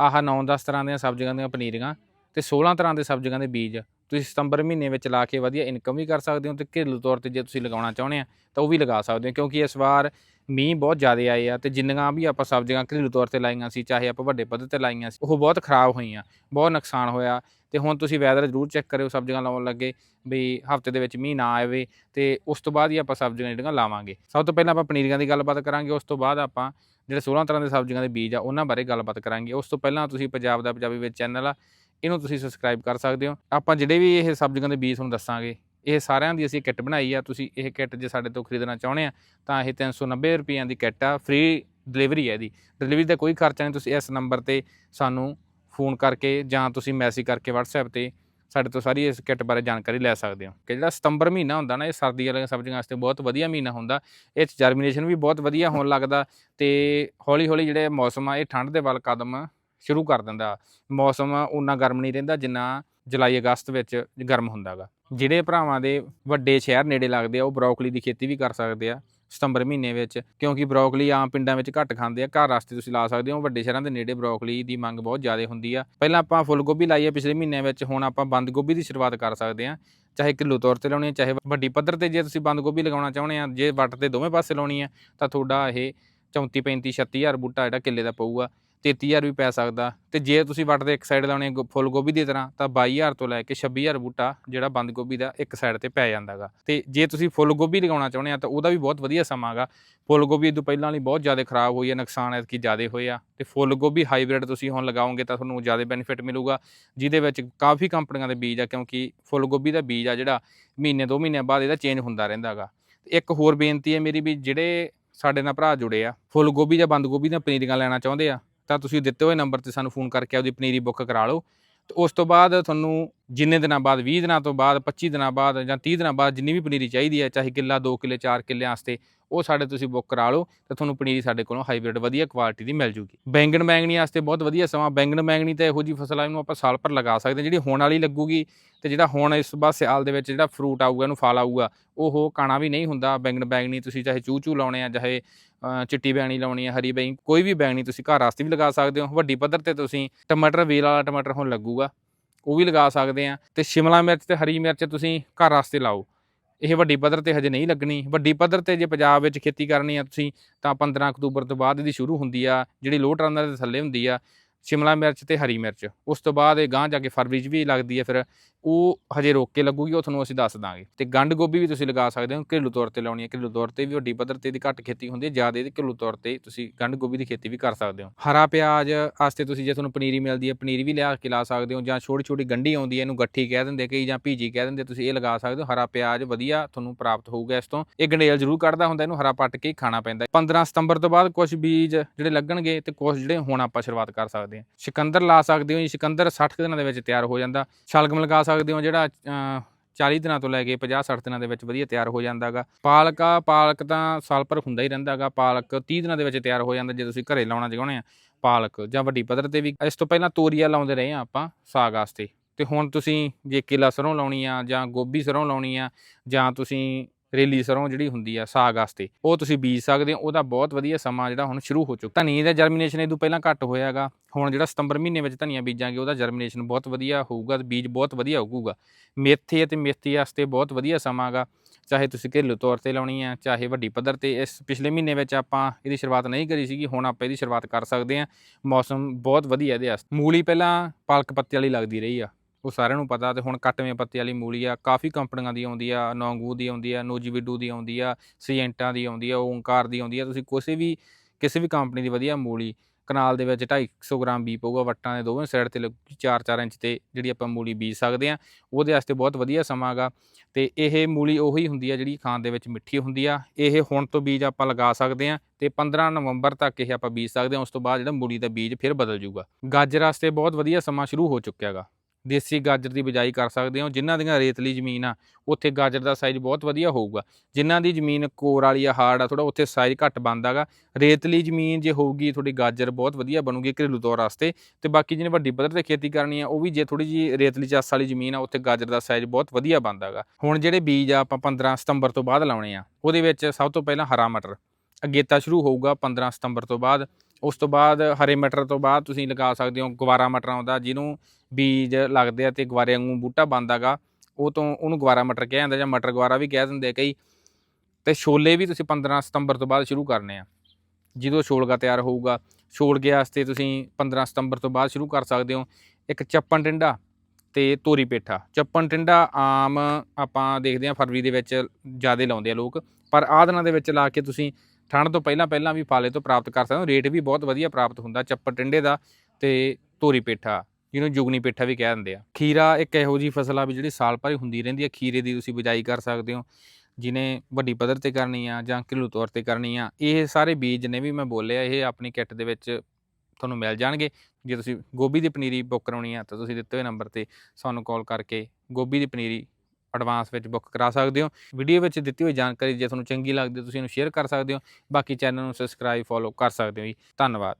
ਆਹ 9-10 ਤਰ੍ਹਾਂ ਦੀਆਂ ਸਬਜ਼ੀਆਂ ਦੀਆਂ ਪਨੀਰੀਆਂ ਤੇ 16 ਤਰ੍ਹਾਂ ਦੇ ਸਬਜ਼ੀਆਂ ਦੇ ਬੀਜ ਤੁਸੀਂ ਸਤੰਬਰ ਮਹੀਨੇ ਵਿੱਚ ਲਾ ਕੇ ਵਧੀਆ ਇਨਕਮ ਵੀ ਕਰ ਸਕਦੇ ਹੋ ਤੇ ਘਰੇਲੂ ਤੌਰ ਤੇ ਜੇ ਤੁਸੀਂ ਲਗਾਉਣਾ ਚਾਹੁੰਦੇ ਆ ਤਾਂ ਉਹ ਵੀ ਲਗਾ ਸਕਦੇ ਹੋ ਕਿਉਂਕਿ ਇਸ ਵਾਰ ਮੀਂਹ ਬਹੁਤ ਜ਼ਿਆਦਾ ਆਏ ਆ ਤੇ ਜਿੰਨੀਆਂ ਵੀ ਆਪਾਂ ਸਬਜ਼ੀਆਂ ਘਰੇਲੂ ਤੌਰ ਤੇ ਲਾਈਆਂ ਸੀ, ਚਾਹੇ ਆਪਾਂ ਵੱਡੇ ਪੱਧਰ ਤੇ ਲਾਈਆਂ ਸੀ, ਉਹ ਬਹੁਤ ਖਰਾਬ ਹੋਈਆਂ, ਬਹੁਤ ਨੁਕਸਾਨ ਹੋਇਆ ਤੇ ਹੁਣ ਤੁਸੀਂ ਵੈਦਰ ਜ਼ਰੂਰ ਚੈੱਕ ਕਰਿਓ, ਸਬਜ਼ੀਆਂ ਲਾਉਣ ਲੱਗੇ, ਵੀ ਹਫ਼ਤੇ ਦੇ ਵਿੱਚ ਮੀਂਹ ਨਾ ਆਵੇ ਤੇ ਉਸ ਤੋਂ ਬਾਅਦ ਹੀ ਆਪਾਂ ਸਬਜ਼ੀਆਂ ਜਿਹੜੀਆਂ ਲਾਵਾਂਗੇ। ਸਭ ਤੋਂ ਪਹਿਲਾਂ ਆਪਾਂ ਪਨੀਰੀਆਂ ਦੀ ਗੱਲਬਾਤ ਕਰਾਂਗੇ, ਉਸ ਤੋਂ ਬਾਅਦ ਆਪਾਂ ਜਿਹੜੇ 16 ਤਰ੍ਹਾਂ ਦੇ ਸਬਜ਼ੀਆਂ ਦੇ ਬੀਜ ਆ, ਉਹਨਾਂ ਬਾਰੇ ਗੱਲਬਾਤ ਕਰਾਂਗੇ। ਉਸ ਤੋਂ ਪਹਿਲਾਂ ਤੁਸੀਂ ਪੰਜਾਬ ਦਾ ਪੰਜਾਬੀ ਵਿੱਚ ਚੈਨਲ ਆ, ਇਹਨੂੰ ਤੁਸੀਂ ਸਬਸਕ੍ਰਾਈਬ ਕਰ ਸਕਦੇ ਹੋ। ਆਪਾਂ ਜਿਹੜੇ ਵੀ ਇਹ ਸਬਜ਼ੀਆਂ ਦੇ ਬੀਜ ਤੁਹਾਨੂੰ ਦੱਸਾਂਗੇ, ਇਹ ਸਾਰਿਆਂ ਦੀ ਅਸੀਂ ਕਿੱਟ ਬਣਾਈ ਆ, ਤੁਸੀਂ ਇਹ ਕਿੱਟ ਜੇ ਸਾਡੇ ਤੋਂ ਖਰੀਦਣਾ ਚਾਹੁੰਦੇ ਆ, ਤਾਂ ਇਹ 390 ਰੁਪਈਆਂ ਦੀ ਕਿੱਟ ਆ ਫ੍ਰੀ ਡਿਲੀਵਰੀ ਹੈ ਇਹਦੀ। ਡਿਲੀਵਰੀ ਦਾ ਕੋਈ ਖਰਚਾ ਨਹੀਂ, ਤੁਸੀਂ ਇਸ ਨੰਬਰ ਤੇ ਸਾਨੂੰ ਫੋਨ ਕਰਕੇ ਜਾਂ ਤੁਸੀਂ ਮੈਸੇਜ ਕਰਕੇ WhatsApp ਤੇ ਸਾਡੇ ਤੋਂ ਸਾਰੀ ਇਸ ਕਿੱਟ ਬਾਰੇ ਜਾਣਕਾਰੀ ਲੈ ਸਕਦੇ ਹੋ। ਕਿ ਜਿਹੜਾ ਸਤੰਬਰ ਮਹੀਨਾ ਹੁੰਦਾ ਨਾ, ਇਹ ਸਰਦੀ ਵਾਲੀਆਂ ਸਬਜ਼ੀਆਂ ਵਾਸਤੇ ਬਹੁਤ ਵਧੀਆ ਮਹੀਨਾ ਹੁੰਦਾ। ਇਹ 'ਚ ਜਰਮੀਨੇਸ਼ਨ ਵੀ ਬਹੁਤ ਵਧੀਆ ਹੋਣ ਲੱਗਦਾ ਤੇ ਹੌਲੀ ਹੌਲੀ ਜਿਹੜੇ ਮੌਸਮ ਆ, ਇਹ ਠੰਡ ਦੇ ਵੱਲ ਕਦਮ ਸ਼ੁਰੂ ਕਰ ਦਿੰਦਾ। ਮੌਸਮ ਉਨਾ ਗਰਮ ਨਹੀਂ ਰਹਿੰਦਾ ਜਿੰਨਾ ਜੁਲਾਈ, ਅਗਸਤ ਵਿੱਚ ਗਰਮ ਹੁੰਦਾਗਾ ਜਿਹੜੇ ਭਰਾਵਾਂ ਦੇ ਵੱਡੇ ਸ਼ਹਿਰ ਨੇੜੇ ਲੱਗਦੇ ਆ, ਉਹ ਬਰੋਕਲੀ ਦੀ ਖੇਤੀ ਵੀ ਕਰ ਸਕਦੇ ਆ। ਸਤੰਬਰ ਮਹੀਨੇ ਵਿੱਚ, ਕਿਉਂਕਿ ਬਰੋਕਲੀ ਆਮ ਪਿੰਡਾਂ ਵਿੱਚ ਘੱਟ ਖਾਂਦੇ ਆ, ਘਰ ਵਾਸਤੇ ਤੁਸੀਂ ਲਾ ਸਕਦੇ ਹੋ, ਵੱਡੇ ਸ਼ਹਿਰਾਂ ਦੇ ਨੇੜੇ ਬਰੋਕਲੀ ਦੀ ਮੰਗ ਬਹੁਤ ਜ਼ਿਆਦਾ ਹੁੰਦੀ ਆ। ਪਹਿਲਾਂ ਆਪਾਂ ਫੁੱਲ ਗੋਭੀ ਲਾਈ ਆ ਪਿਛਲੇ ਮਹੀਨਿਆਂ ਵਿੱਚ, ਹੁਣ ਆਪਾਂ ਬੰਦ ਗੋਭੀ ਦੀ ਸ਼ੁਰੂਆਤ ਕਰ ਸਕਦੇ ਆ। ਚਾਹੇ ਕਿਲੋ ਤੌਰ ਤੇ ਲਾਉਣੀ ਹੈ ਚਾਹੇ ਵੱਡੀ ਪੱਧਰ ਤੇ ਜੇ ਤੁਸੀਂ ਬੰਦ ਗੋਭੀ ਲਗਾਉਣਾ ਚਾਹੁੰਦੇ ਆ, ਜੇ ਵੱਟ ਤੇ ਦੋਵੇਂ ਪਾਸੇ ਲਾਉਣੀ ਆ, ਤਾਂ ਤੁਹਾਡਾ ਇਹ 34 35 36000 ਬੂਟਾ ਜਿਹੜਾ ਕਿੱਲੇ ਦਾ ਪਊਗਾ। 33000 ਵੀ ਪੈ ਸਕਦਾ। ਤੇ ਜੇ ਤੁਸੀਂ ਵੱਟ ਦੇ ਇੱਕ ਸਾਈਡ ਲਾਉਣੇ ਆ ਫੁੱਲ ਗੋਭੀ ਦੀ ਤਰ੍ਹਾਂ, ਤਾਂ 22000 ਤੋਂ ਲੈ ਕੇ 26000 ਬੂਟਾ ਜਿਹੜਾ ਬੰਦ ਗੋਭੀ ਦਾ ਇੱਕ ਸਾਈਡ ਤੇ ਪੈ ਜਾਂਦਾਗਾ। ਤੇ ਜੇ ਤੁਸੀਂ ਫੁੱਲ ਗੋਭੀ ਲਗਾਉਣਾ ਚਾਹੁੰਦੇ ਆ, ਤਾਂ ਉਹਦਾ ਵੀ ਬਹੁਤ ਵਧੀਆ ਸਮਾਂ ਗਾ ਫੁੱਲ ਗੋਭੀ ਤੋਂ ਪਹਿਲਾਂ ਵਾਲੀ ਬਹੁਤ ਜ਼ਿਆਦਾ ਖਰਾਬ ਹੋਈ ਹੈ, ਨੁਕਸਾਨ ਐਤਕੀ ਜ਼ਿਆਦਾ ਹੋਏ ਆ। ਤੇ ਫੁੱਲ ਗੋਭੀ ਹਾਈਬ੍ਰਿਡ ਤੁਸੀਂ ਹੁਣ ਲਗਾਓਗੇ, ਤਾਂ ਤੁਹਾਨੂੰ ਜ਼ਿਆਦਾ ਬੈਨੀਫਿਟ ਮਿਲੂਗਾ, ਜਿਹਦੇ ਵਿੱਚ ਕਾਫੀ ਕੰਪਨੀਆਂ ਦੇ ਬੀਜ ਆ, ਕਿਉਂਕਿ ਫੁੱਲ ਗੋਭੀ ਦਾ ਬੀਜ ਆ ਜਿਹੜਾ ਮਹੀਨੇ, ਦੋ ਮਹੀਨਿਆਂ ਬਾਅਦ ਇਹਦਾ ਚੇਂਜ ਹੁੰਦਾ ਰਹਿੰਦਾਗਾ ਇੱਕ ਹੋਰ ਬੇਨਤੀ ਹੈ ਮੇਰੀ ਵੀ, ਜਿਹੜੇ ਸਾਡੇ ਨਾਲ ਭਰਾ ਜੁੜੇ ਆ, ਫੁੱਲ ਗੋਭੀ ਜਾਂ ਬੰਦ ਗੋਭੀ ਦੀਆਂ ਪਨੀਰੀਆਂ ਲੈਣਾ ਚਾਹੁੰਦੇ ਆ ਤਾਂ ਤੁਸੀਂ ਦਿੱਤੇ ਹੋਏ ਨੰਬਰ ਤੇ ਸਾਨੂੰ ਫੋਨ ਕਰਕੇ ਆਪਦੀ ਪਨੀਰੀ ਬੁੱਕ ਕਰਾ ਲਓ। ਤੇ ਉਸ ਤੋਂ ਬਾਅਦ ਤੁਹਾਨੂੰ ਜਿੰਨੇ ਦਿਨਾਂ ਬਾਅਦ 20 ਦਿਨਾਂ ਤੋਂ ਬਾਅਦ 25 ਦਿਨਾਂ ਬਾਅਦ ਜਾਂ 30 ਦਿਨਾਂ ਬਾਅਦ ਜਿੰਨੀ ਵੀ ਪਨੀਰੀ ਚਾਹੀਦੀ ਹੈ, ਚਾਹੇ ਕਿੱਲਾ 2 ਕਿੱਲੇ 4 ਕਿੱਲੇ ਵਾਸਤੇ ਉਹ ਸਾਡੇ ਤੁਸੀਂ ਬੁੱਕ ਕਰਾ ਲਓ ਤੇ ਤੁਹਾਨੂੰ ਪਨੀਰੀ ਸਾਡੇ ਕੋਲੋਂ ਹਾਈਬ੍ਰਿਡ ਵਧੀਆ ਕੁਆਲਿਟੀ ਦੀ ਮਿਲ ਜੂਗੀ। ਬੈਂਗਣ ਬੈਂਗਣੀ ਵਾਸਤੇ ਬਹੁਤ ਵਧੀਆ ਸਮਾਂ, ਬੈਂਗਣ ਬੈਂਗਣੀ ਤਾਂ ਇਹੋ ਜੀ ਫਸਲ ਆ ਇਹਨੂੰ ਆਪਾਂ ਸਾਲ ਭਰ ਲਗਾ ਸਕਦੇ ਹਾਂ, ਜਿਹੜੀ ਹੁਣ ਵਾਲੀ ਲੱਗੂਗੀ ਤੇ ਜਿਹੜਾ ਹੁਣ ਇਸ ਬਾਅਦ ਸਿਆਲ ਦੇ ਵਿੱਚ ਜਿਹੜਾ ਫਰੂਟ ਆਊਗਾ, ਇਹਨੂੰ ਫਲ ਆਊਗਾ, ਉਹ ਕਾਣਾ ਵੀ ਨਹੀਂ ਹੁੰਦਾ। ਬੈਂਗਣ ਬੈਂਗਣੀ ਤੁਸੀਂ ਚਾਹੇ ਚੂ ਚੂ ਲਾਉਣੇ ਆ, ਚਾਹੇ ਚਿੱਟੀ ਬੈਂਗਣੀ ਲਾਉਣੀ ਆ, ਹਰੀ ਬੈਂਗਣੀ, ਕੋਈ ਵੀ ਬੈਂਗਣੀ ਤੁਸੀਂ ਘਰ ਵਾਸਤੇ ਵੀ ਲਗਾ ਸਕਦੇ ਹੋ। ਵੱਡੀ ਪੱਧਰ ਤੇ ਤੁਸੀਂ ਟਮਾਟਰ, ਵੇਲ ਵਾਲਾ ਟਮਾਟਰ ਹੁਣ ਲੱਗੂਗਾ। ਉਹ ਵੀ ਲਗਾ ਸਕਦੇ ਆ। ਤੇ ਸ਼ਿਮਲਾ ਮਿਰਚ ਤੇ ਹਰੀ ਮਿਰਚ ਤੁਸੀਂ ਘਰ ਵਾਸਤੇ ਲਾਓ। ਇਹ ਵੱਡੀ ਪੱਧਰ ਤੇ ਹਜੇ ਨਹੀਂ ਲੱਗਣੀ। ਵੱਡੀ ਪੱਧਰ ਤੇ ਜੇ ਪੰਜਾਬ ਵਿੱਚ ਖੇਤੀ ਕਰਨੀ ਆ ਤੁਸੀਂ, ਤਾਂ 15 ਅਕਤੂਬਰ ਤੋਂ ਬਾਅਦ ਇਹਦੀ ਸ਼ੁਰੂ ਹੁੰਦੀ ਆ। ਜਿਹੜੀ ਲੋਹ ਟਰਨਰ ਦੇ ਥੱਲੇ ਹੁੰਦੀ ਆ ਸ਼ਿਮਲਾ ਮਿਰਚ ਤੇ ਹਰੀ ਮਿਰਚ। ਉਸ ਤੋਂ ਬਾਅਦ ਇਹ ਗਾਂ ਜਾ ਕੇ ਫਰਵਰੀ 'ਚ ਵੀ ਲੱਗਦੀ ਹੈ, ਫਿਰ ਉਹ ਹਜੇ ਰੋਕ ਕੇ ਲੱਗੂਗੀ, ਉਹ ਤੁਹਾਨੂੰ ਅਸੀਂ ਦੱਸ ਦਾਂਗੇ। ਤੇ ਗੰਡ ਗੋਭੀ ਵੀ ਤੁਸੀਂ ਲਗਾ ਸਕਦੇ ਹੋ, ਘਰੇਲੂ ਤੌਰ ਤੇ ਲਾਉਣੀ ਹੈ। ਘਰੇਲੂ ਤੌਰ ਤੇ ਵੀ ਵੱਡੀ ਪੱਧਰ ਤੇ ਦੀ ਘੱਟ ਖੇਤੀ ਹੁੰਦੀ ਹੈ, ਜ਼ਿਆਦਾ ਇਹਦੀ ਘਰੇਲੂ ਤੌਰ ਤੇ ਤੁਸੀਂ ਗੰਡ ਗੋਭੀ ਦੀ ਖੇਤੀ ਵੀ ਕਰ ਸਕਦੇ ਹੋ। ਹਰਾ ਪਿਆਜ਼ ਵਾਸਤੇ ਤੁਸੀਂ ਜੇ ਤੁਹਾਨੂੰ ਪਨੀਰੀ ਮਿਲਦੀ ਹੈ, ਪਨੀਰੀ ਵੀ ਲਿਆ ਕੇ ਲਾ ਸਕਦੇ ਹੋ, ਜਾਂ ਛੋਟੀ ਛੋਟੀ ਗੰਢੀ ਆਉਂਦੀ ਹੈ, ਇਹਨੂੰ ਗੱਠੀ ਕਹਿ ਦਿੰਦੇ, ਕਈ ਜਾਂ ਭੀਜੀ ਕਹਿ ਦਿੰਦੇ, ਤੁਸੀਂ ਇਹ ਲਗਾ ਸਕਦੇ ਹੋ। ਹਰਾ ਪਿਆਜ਼ ਵਧੀਆ ਤੁਹਾਨੂੰ ਪ੍ਰਾਪਤ ਹੋਊਗਾ ਇਸ ਤੋਂ। ਇਹ ਗੰਡੇਲ ਜ਼ਰੂਰ ਕੱਢਦਾ ਹੁੰਦਾ, ਇਹਨੂੰ ਹਰਾ ਪੱਟ ਕੇ ਖਾਣਾ ਪੈਂਦਾ 15 ਸਤੰਬਰ ਤੋਂ ਬਾਅਦ ਕੁਝ ਬੀਜ ਜਿਹੜੇ ਲੱਗਣਗੇ ਤੇ ਕੁਝ ਜਿਹੜੇ ਹੁਣ ਆਪਾਂ ਸ਼ੁਰੂਆਤ ਕਰ ਸਕਦੇ ਹਾਂ। ਸਿਕੰਦਰ ਲਾ ਸਕਦੇ ਹੋ ਜੀ ਸਿਕੰਦਰ 60 ਕੁ ਦਿਨਾਂ ਦੇ ਵਿੱਚ ਤਿਆਰ ਹੋ ਜਾਂਦਾ। ਸ਼ਲਗਮ ਲਗਾ ਸਕਦੇ ਹੋ ਜਿਹੜਾ ਅਹ, 40 ਦਿਨਾਂ ਤੋਂ ਲੈ ਕੇ 50 60 ਦਿਨਾਂ ਦੇ ਵਿੱਚ ਵਧੀਆ ਤਿਆਰ ਹੋ ਜਾਂਦਾਗਾ। ਪਾਲਕ ਆ ਪਾਲਕ ਤਾਂ ਸਾਲ ਭਰ ਹੁੰਦਾ ਹੀ ਰਹਿੰਦਾਗਾ। ਪਾਲਕ 30 ਦਿਨਾਂ ਦੇ ਵਿੱਚ ਤਿਆਰ ਹੋ ਜਾਂਦਾ ਜੇ ਤੁਸੀਂ ਘਰੇ ਲਾਉਣਾ ਚਾਹੁੰਦੇ ਆ ਪਾਲਕ ਜਾਂ ਵੱਡੀ ਪੱਧਰ ਤੇ ਵੀ। ਇਸ ਤੋਂ ਪਹਿਲਾਂ ਤੋਰੀਆ ਲਾਉਂਦੇ ਰਹੇ ਆ ਆਪਾਂ ਸਾਗ ਵਾਸਤੇ। ਤੇ ਹੁਣ ਤੁਸੀਂ ਜੇ ਕੇਲਾ ਸਰੋਂ ਲਾਉਣੀ ਆ ਜਾਂ ਗੋਭੀ ਸਰੋਂ ਲਾਉਣੀ ਆ ਜਾਂ ਤੁਸੀਂ ਰੇਲੀ ਸਰੋਂ ਜਿਹੜੀ ਹੁੰਦੀ ਆ ਸਾਗ ਵਾਸਤੇ, ਉਹ ਤੁਸੀਂ ਬੀਜ ਸਕਦੇ ਹੋ, ਉਹਦਾ ਬਹੁਤ ਵਧੀਆ ਸਮਾਂ ਜਿਹੜਾ ਹੁਣ ਸ਼ੁਰੂ ਹੋ ਚੁੱਕਾ, ਧਨੀਏ ਦਾ ਜਰਮੀਨੇਸ਼ਨ ਇਹ ਤੋਂ ਪਹਿਲਾਂ ਘੱਟ ਹੋਇਆਗਾ ਹੁਣ ਜਿਹੜਾ ਸਤੰਬਰ ਮਹੀਨੇ ਵਿੱਚ ਧਨੀਆ ਬੀਜਾਂਗੇ, ਉਹਦਾ ਜਰਮੀਨੇਸ਼ਨ ਬਹੁਤ ਵਧੀਆ ਹੋਊਗਾ ਤੇ ਬੀਜ ਬਹੁਤ ਵਧੀਆ ਉੱਗੂਗਾ। ਮੇਥੇ ਅਤੇ ਮੇਥੀ ਵਾਸਤੇ ਬਹੁਤ ਵਧੀਆ ਸਮਾਂ ਗਾ, ਚਾਹੇ ਤੁਸੀਂ ਘਰੇਲੂ ਤੌਰ ਤੇ ਲਾਉਣੀ ਆ, ਚਾਹੇ ਵੱਡੀ ਪੱਧਰ ਤੇ, ਇਸ ਪਿਛਲੇ ਮਹੀਨੇ ਵਿੱਚ ਆਪਾਂ ਇਹਦੀ ਸ਼ੁਰੂਆਤ ਨਹੀਂ ਕਰੀ ਸੀਗੀ, ਹੁਣ ਆਪਾਂ ਇਹਦੀ ਸ਼ੁਰੂਆਤ ਕਰ ਸਕਦੇ ਆ, ਮੌਸਮ ਬਹੁਤ ਵਧੀਆ ਇਹਦੇ ਵਾਸਤੇ। ਮੂਲੀ ਪਹਿਲਾਂ ਪਾਲਕ ਪੱਤੇ ਵਾਲੀ ਲੱਗਦੀ ਰਹੀ ਆ। ਉਹ ਸਾਰਿਆਂ ਨੂੰ ਪਤਾ ਤੇ ਹੁਣ ਕੱਟਵੇਂ ਪੱਤੇ ਵਾਲੀ ਮੂਲੀ ਆ, ਕਾਫੀ ਕੰਪਨੀਆਂ ਦੀ ਆਉਂਦੀ ਆ, ਨੌਂਗੂ ਦੀ ਆਉਂਦੀ ਆ, ਨੋਜੀਵਿਡੂ ਦੀ ਆਉਂਦੀ ਆ, ਸੀਐਂਟਾਂ ਦੀ ਆਉਂਦੀ ਆ, ਓਂਕਾਰ ਦੀ ਆਉਂਦੀ ਆ, ਤੁਸੀਂ ਕਿਸੇ ਵੀ ਕਿਸੇ ਵੀ ਕੰਪਨੀ ਦੀ ਵਧੀਆ ਮੂਲੀ, ਕਨਾਲ ਦੇ ਵਿੱਚ 250 ਗ੍ਰਾਮ ਬੀ ਪਊਗਾ ਵੱਟਾਂ ਦੇ ਦੋਵੇਂ ਸਾਈਡ ਤੇ ਲੱਗੂਗੀ 4-4 ਇੰਚ ਤੇ ਜਿਹੜੀ ਆਪਾਂ ਮੂਲੀ ਬੀਜ ਸਕਦੇ ਆ, ਉਹਦੇ ਵਾਸਤੇ ਬਹੁਤ ਵਧੀਆ ਸਮਾਂ ਗਾ ਤੇ ਇਹ ਮੂਲੀ ਉਹੀ ਹੁੰਦੀ ਆ ਜਿਹੜੀ ਖਾਣ ਦੇ ਵਿੱਚ ਮਿੱਠੀ ਹੁੰਦੀ ਆ, ਇਹ ਹੁਣ ਤੋਂ ਬੀਜ ਆਪਾਂ ਲਗਾ ਸਕਦੇ ਆ ਤੇ 15 ਨਵੰਬਰ ਤੱਕ ਇਹ ਆਪਾਂ ਬੀਜ ਸਕਦੇ ਆ, ਉਸ ਤੋਂ ਬਾਅਦ ਜਿਹੜਾ ਮੂਲੀ ਦਾ ਬੀਜ ਫਿਰ ਬਦਲ ਜਾਊਗਾ। ਗਾਜਰ ਵਾਸਤੇ ਬਹੁਤ ਵਧੀਆ ਸਮਾਂ ਸ਼ੁਰੂ ਹੋ ਚੁੱਕਿਆ ਗਾ ਦੇਸੀ ਗਾਜਰ ਦੀ ਬਿਜਾਈ ਕਰ ਸਕਦੇ ਹੋ, ਜਿਨ੍ਹਾਂ ਦੀਆਂ ਰੇਤਲੀ ਜ਼ਮੀਨ ਆ, ਉੱਥੇ ਗਾਜਰ ਦਾ ਸਾਈਜ਼ ਬਹੁਤ ਵਧੀਆ ਹੋਊਗਾ। ਜਿਨ੍ਹਾਂ ਦੀ ਜ਼ਮੀਨ ਕੋਰ ਵਾਲੀ ਆ ਹਾਰਡ ਆ ਥੋੜਾ ਉੱਥੇ ਸਾਈਜ਼ ਘੱਟ ਬਣਦਾਗਾ ਰੇਤਲੀ ਜ਼ਮੀਨ ਜੇ ਹੋਊਗੀ, ਤੁਹਾਡੀ ਗਾਜਰ ਬਹੁਤ ਵਧੀਆ ਬਣੂਗੀ ਘਰੇਲੂ ਤੌਰ ਵਾਸਤੇ। ਤੇ ਬਾਕੀ ਜਿਹਨੇ ਵੱਡੀ ਪੱਧਰ ਤੇ ਖੇਤੀ ਕਰਨੀ ਆ, ਉਹ ਵੀ ਜੇ ਥੋੜੀ ਜੀ ਰੇਤਲੀ ਚਾਸ ਵਾਲੀ ਜ਼ਮੀਨ ਆ, ਉੱਥੇ ਗਾਜਰ ਦਾ ਸਾਈਜ਼ ਬਹੁਤ ਵਧੀਆ ਬਣਦਾਗਾ ਹੁਣ ਜਿਹੜੇ ਬੀਜ ਆ, ਆਪਾਂ 15 ਸਤੰਬਰ ਤੋਂ ਬਾਅਦ ਲਾਉਣੇ ਆ, ਉਹਦੇ ਵਿੱਚ ਸਭ ਤੋਂ ਪਹਿਲਾਂ ਹਰਾ ਮਟਰ ਅਗੇਤਾ ਸ਼ੁਰੂ ਹੋਊਗਾ 15 ਸਤੰਬਰ ਤੋਂ ਬਾਅਦ। ਉਸ ਤੋਂ ਬਾਅਦ ਹਰੇ ਮਟਰ ਤੋਂ ਬਾਅਦ ਤੁਸੀਂ ਲਗਾ ਸਕਦੇ ਹੋ ਗਵਾਰਾ ਮਟਰ ਆਉਂਦਾ ਜਿਹਨੂੰ ਬੀਜ ਲੱਗਦੇ ਆ ਤੇ ਗਵਾਰੇ ਵਾਂਗੂ ਬੂਟਾ ਬਣਦਾਗਾ ਉਹ ਤੋਂ ਉਹਨੂੰ ਗਵਾਰਾ ਮਟਰ ਕਿਹਾ ਜਾਂਦਾ ਜਾਂ ਮਟਰ ਗਵਾਰਾ ਵੀ ਕਹਿ ਦਿੰਦੇ ਆ ਕਈ। ਤੇ ਛੋਲੇ ਵੀ ਤੁਸੀਂ 15 ਸਤੰਬਰ ਤੋਂ ਬਾਅਦ ਸ਼ੁਰੂ ਕਰਨੇ ਆ, ਜਦੋਂ ਛੋਲਗਾ ਤਿਆਰ ਹੋਊਗਾ। ਛੋਲਗੇ ਵਾਸਤੇ ਤੁਸੀਂ 15 ਸਤੰਬਰ ਤੋਂ ਬਾਅਦ ਸ਼ੁਰੂ ਕਰ ਸਕਦੇ ਹੋ ਇੱਕ ਚੱਪਣ ਟਿੰਡਾ ਤੇ ਤੋਰੀ ਪੇਠਾ। ਚੱਪਣ ਟਿੰਡਾ ਆਮ ਆਪਾਂ ਦੇਖਦੇ ਹਾਂ ਫਰਵਰੀ ਦੇ ਵਿੱਚ ਜ਼ਿਆਦਾ ਲਾਉਂਦੇ ਆ ਲੋਕ, ਪਰ ਆਹ ਦਿਨਾਂ ਦੇ ਵਿੱਚ ਲਾ ਕੇ ਤੁਸੀਂ ਠੰਡ ਤੋਂ ਪਹਿਲਾਂ ਪਹਿਲਾਂ ਵੀ ਫਾਲੇ ਤੋਂ ਪ੍ਰਾਪਤ ਕਰ ਸਕਦੇ ਹੋ। ਰੇਟ ਵੀ ਬਹੁਤ ਵਧੀਆ ਪ੍ਰਾਪਤ ਹੁੰਦਾ ਚੱਪਣ ਟਿੰਡੇ ਦਾ ਤੇ ਤੋਰੀ ਪੇਠਾ, ਜਿਹਨੂੰ ਜੁਗਨੀ ਪੇਠਾ ਵੀ ਕਹਿ ਦਿੰਦੇ ਆ। ਖੀਰਾ ਇੱਕ ਇਹੋ ਜੀ ਫਸਲ ਆ ਵੀ ਜਿਹੜੀ ਸਾਲ ਭਰ ਹੁੰਦੀ ਰਹਿੰਦੀ ਆ, ਖੀਰੇ ਦੀ ਤੁਸੀਂ ਬਿਜਾਈ ਕਰ ਸਕਦੇ ਹੋ, ਜਿਹਨੇ ਵੱਡੀ ਪੱਧਰ ਤੇ ਕਰਨੀ ਆ ਜਾਂ ਘਰੇਲੂ ਤੌਰ ਤੇ ਕਰਨੀ ਆ, ਇਹ ਸਾਰੇ ਬੀਜ ਨੇ ਵੀ ਮੈਂ ਬੋਲਿਆ, ਇਹ ਆਪਣੀ ਕਿੱਟ ਦੇ ਵਿੱਚ ਤੁਹਾਨੂੰ ਮਿਲ ਜਾਣਗੇ। ਜੇ ਤੁਸੀਂ ਗੋਭੀ ਦੀ ਪਨੀਰੀ ਬੁੱਕ ਕਰਾਉਣੀ ਆ ਤਾਂ ਤੁਸੀਂ ਦਿੱਤੇ ਹੋਏ ਨੰਬਰ ਤੇ ਸਾਨੂੰ ਕਾਲ ਕਰਕੇ ਗੋਭੀ ਦੀ ਪਨੀਰੀ ਐਡਵਾਂਸ ਵਿੱਚ ਬੁੱਕ ਕਰਾ ਸਕਦੇ ਹੋ। ਵੀਡੀਓ ਵਿੱਚ ਦਿੱਤੀ ਹੋਈ ਜਾਣਕਾਰੀ ਜੇ ਤੁਹਾਨੂੰ ਚੰਗੀ ਲੱਗਦੀ ਤੁਸੀਂ ਇਹਨੂੰ ਸ਼ੇਅਰ ਕਰ ਸਕਦੇ ਹੋ। ਬਾਕੀ ਚੈਨਲ ਨੂੰ ਸਬਸਕ੍ਰਾਈਬ ਫੋਲੋ ਕਰ ਸਕਦੇ ਹੋ ਜੀ। ਧੰਨਵਾਦ।